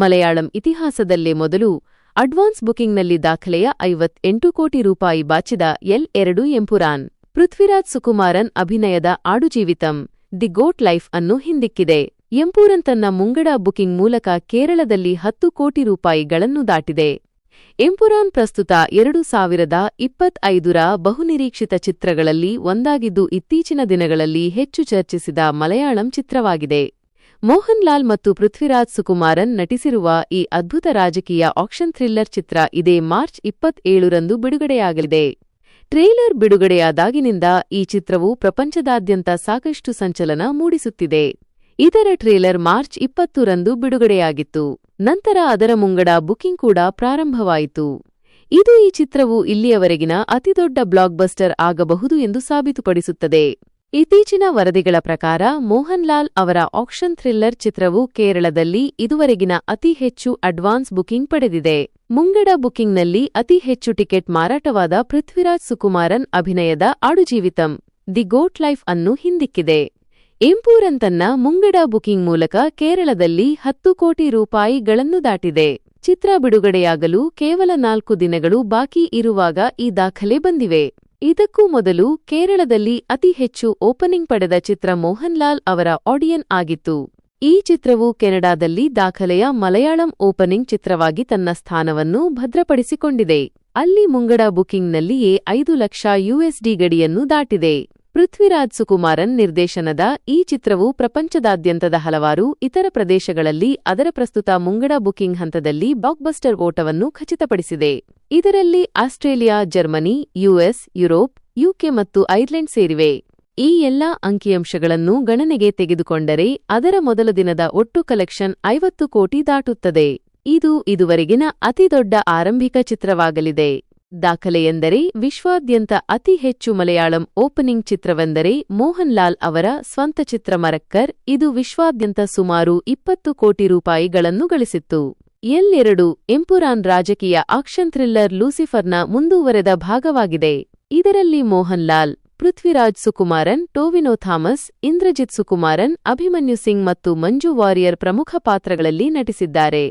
ಮಲಯಾಳಂ ಇತಿಹಾಸದಲ್ಲೇ ಮೊದಲು ಅಡ್ವಾನ್ಸ್ ಬುಕಿಂಗ್ನಲ್ಲಿ ದಾಖಲೆಯ ಐವತ್ತೆಂಟು ಕೋಟಿ ರೂಪಾಯಿ ಬಾಚಿದ ಎಲ್ ಎರಡು ಎಂಪುರಾನ್. ಪೃಥ್ವಿರಾಜ್ ಸುಕುಮಾರನ್ ಅಭಿನಯದ ಆಡುಜೀವಿತಂ, ದಿ ಗೋಟ್ ಲೈಫ್ ಅನ್ನು ಹಿಂದಿಕ್ಕಿದೆ. ಎಂಪೂರನ್ ತನ್ನ ಮುಂಗಡ ಬುಕಿಂಗ್ ಮೂಲಕ ಕೇರಳದಲ್ಲಿ ಹತ್ತು ಕೋಟಿ ರೂಪಾಯಿಗಳನ್ನು ದಾಟಿದೆ. ಎಂಪುರಾನ್ ಪ್ರಸ್ತುತ ಎರಡು ಸಾವಿರದ ಇಪ್ಪತ್ತೈದರ ಬಹುನಿರೀಕ್ಷಿತ ಚಿತ್ರಗಳಲ್ಲಿ ಒಂದಾಗಿದ್ದು ಇತ್ತೀಚಿನ ದಿನಗಳಲ್ಲಿ ಹೆಚ್ಚು ಚರ್ಚಿಸಿದ ಮಲಯಾಳಂ ಚಿತ್ರವಾಗಿದೆ. ಮೋಹನ್ ಲಾಲ್ ಮತ್ತು ಪೃಥ್ವಿರಾಜ್ ಸುಕುಮಾರನ್ ನಟಿಸಿರುವ ಈ ಅದ್ಭುತ ರಾಜಕೀಯ ಆಕ್ಷನ್ ಥ್ರಿಲ್ಲರ್ ಚಿತ್ರ ಇದೇ ಮಾರ್ಚ್ ಇಪ್ಪತ್ತೇಳರಂದು ಬಿಡುಗಡೆಯಾಗಲಿದೆ. ಟ್ರೇಲರ್ ಬಿಡುಗಡೆಯಾದಾಗಿನಿಂದ ಈ ಚಿತ್ರವು ಪ್ರಪಂಚದಾದ್ಯಂತ ಸಾಕಷ್ಟು ಸಂಚಲನ ಮೂಡಿಸುತ್ತಿದೆ. ಇದರ ಟ್ರೇಲರ್ ಮಾರ್ಚ್ ಇಪ್ಪತ್ತರಂದು ಬಿಡುಗಡೆಯಾಗಿತ್ತು. ನಂತರ ಅದರ ಮುಂಗಡ ಬುಕಿಂಗ್ ಕೂಡ ಪ್ರಾರಂಭವಾಯಿತು. ಇದು ಈ ಚಿತ್ರವು ಇಲ್ಲಿಯವರೆಗಿನ ಅತಿದೊಡ್ಡ ಬ್ಲಾಕ್ಬಸ್ಟರ್ ಆಗಬಹುದು ಎಂದು ಸಾಬೀತುಪಡಿಸುತ್ತದೆ. ಇತ್ತೀಚಿನ ವರದಿಗಳ ಪ್ರಕಾರ ಮೋಹನ್ ಲಾಲ್ ಅವರ ಆಕ್ಷನ್ ಥ್ರಿಲ್ಲರ್ ಚಿತ್ರವು ಕೇರಳದಲ್ಲಿ ಇದುವರೆಗಿನ ಅತಿ ಹೆಚ್ಚು ಅಡ್ವಾನ್ಸ್ ಬುಕಿಂಗ್ ಪಡೆದಿದೆ. ಮುಂಗಡ ಬುಕಿಂಗ್ನಲ್ಲಿ ಅತಿ ಹೆಚ್ಚು ಟಿಕೆಟ್ ಮಾರಾಟವಾದ ಪೃಥ್ವಿರಾಜ್ ಸುಕುಮಾರನ್ ಅಭಿನಯದ ಆಡುಜೀವಿತಂ, ದಿ ಗೋಟ್ ಲೈಫ್ ಅನ್ನು ಹಿಂದಿಕ್ಕಿದೆ. ಎಂಪೂರನ್ ತನ್ನ ಮುಂಗಡ ಬುಕಿಂಗ್ ಮೂಲಕ ಕೇರಳದಲ್ಲಿ ಹತ್ತು ಕೋಟಿ ರೂಪಾಯಿಗಳನ್ನು ದಾಟಿದೆ. ಚಿತ್ರ ಬಿಡುಗಡೆಯಾಗಲು ಕೇವಲ ನಾಲ್ಕು ದಿನಗಳು ಬಾಕಿ ಇರುವಾಗ ಈ ದಾಖಲೆ ಬಂದಿವೆ. ಇದಕ್ಕೂ ಮೊದಲು ಕೇರಳದಲ್ಲಿ ಅತಿ ಹೆಚ್ಚು ಓಪನಿಂಗ್ ಪಡೆದ ಚಿತ್ರ ಮೋಹನ್ ಲಾಲ್ ಅವರ ಆಡಿಯನ್ ಆಗಿತ್ತು. ಈ ಚಿತ್ರವು ಕೆನಡಾದಲ್ಲಿ ದಾಖಲೆಯ ಮಲಯಾಳಂ ಓಪನಿಂಗ್ ಚಿತ್ರವಾಗಿ ತನ್ನ ಸ್ಥಾನವನ್ನು ಭದ್ರಪಡಿಸಿಕೊಂಡಿದೆ. ಅಲ್ಲಿ ಮುಂಗಡ ಬುಕಿಂಗ್ನಲ್ಲಿಯೇ ಐದು ಲಕ್ಷ ಯುಎಸ್ಡಿ ಗಡಿಯನ್ನು ದಾಟಿದೆ. ಪೃಥ್ವಿರಾಜ್ ಸುಕುಮಾರನ್ ನಿರ್ದೇಶನದ ಈ ಚಿತ್ರವು ಪ್ರಪಂಚದಾದ್ಯಂತದ ಹಲವಾರು ಇತರ ಪ್ರದೇಶಗಳಲ್ಲಿ ಅದರ ಪ್ರಸ್ತುತ ಮುಂಗಡ ಬುಕಿಂಗ್ ಹಂತದಲ್ಲಿ ಬ್ಲಾಕ್ಬಸ್ಟರ್ ಓಟವನ್ನು ಖಚಿತಪಡಿಸಿದೆ. ಇದರಲ್ಲಿ Australia, Germany US Europe UK ಮತ್ತು ಐರ್ಲೆಂಡ್ ಸೇರಿವೆ. ಈ ಎಲ್ಲಾ ಅಂಕಿಅಂಶಗಳನ್ನು ಗಣನೆಗೆ ತೆಗೆದುಕೊಂಡರೆ ಅದರ ಮೊದಲ ದಿನದ ಒಟ್ಟು ಕಲೆಕ್ಷನ್ ಐವತ್ತು ಕೋಟಿ ದಾಟುತ್ತದೆ. ಇದು ಇದುವರೆಗಿನ ಅತಿದೊಡ್ಡ ಆರಂಭಿಕ ಚಿತ್ರವಾಗಲಿದೆ. ದಾಖಲೆಯೆಂದರೆ ವಿಶ್ವಾದ್ಯಂತ ಅತಿ ಹೆಚ್ಚು ಮಲಯಾಳಂ ಓಪನಿಂಗ್ ಚಿತ್ರವೆಂದರೆ ಮೋಹನ್ ಲಾಲ್ ಅವರ ಸ್ವಂತ ಚಿತ್ರ ಮರಕ್ಕರ್. ಇದು ವಿಶ್ವಾದ್ಯಂತ ಸುಮಾರು ಇಪ್ಪತ್ತು ಕೋಟಿ ರೂಪಾಯಿಗಳನ್ನು ಗಳಿಸಿತ್ತು. ಎಲ್ಲೆರಡು ಎಂಪುರಾನ್ ರಾಜಕೀಯ ಆಕ್ಷನ್ ಥ್ರಿಲ್ಲರ್ ಲೂಸಿಫರ್ನ ಮುಂದುವರೆದ ಭಾಗವಾಗಿದೆ. ಇದರಲ್ಲಿ ಮೋಹನ್ ಲಾಲ್ ಪೃಥ್ವಿರಾಜ್ ಸುಕುಮಾರನ್, ಟೋವಿನೋ ಥಾಮಸ್, ಇಂದ್ರಜಿತ್ ಸುಕುಮಾರನ್, ಅಭಿಮನ್ಯು ಸಿಂಗ್ ಮತ್ತು ಮಂಜು ವಾರಿಯರ್ ಪ್ರಮುಖ ಪಾತ್ರಗಳಲ್ಲಿ ನಟಿಸಿದ್ದಾರೆ.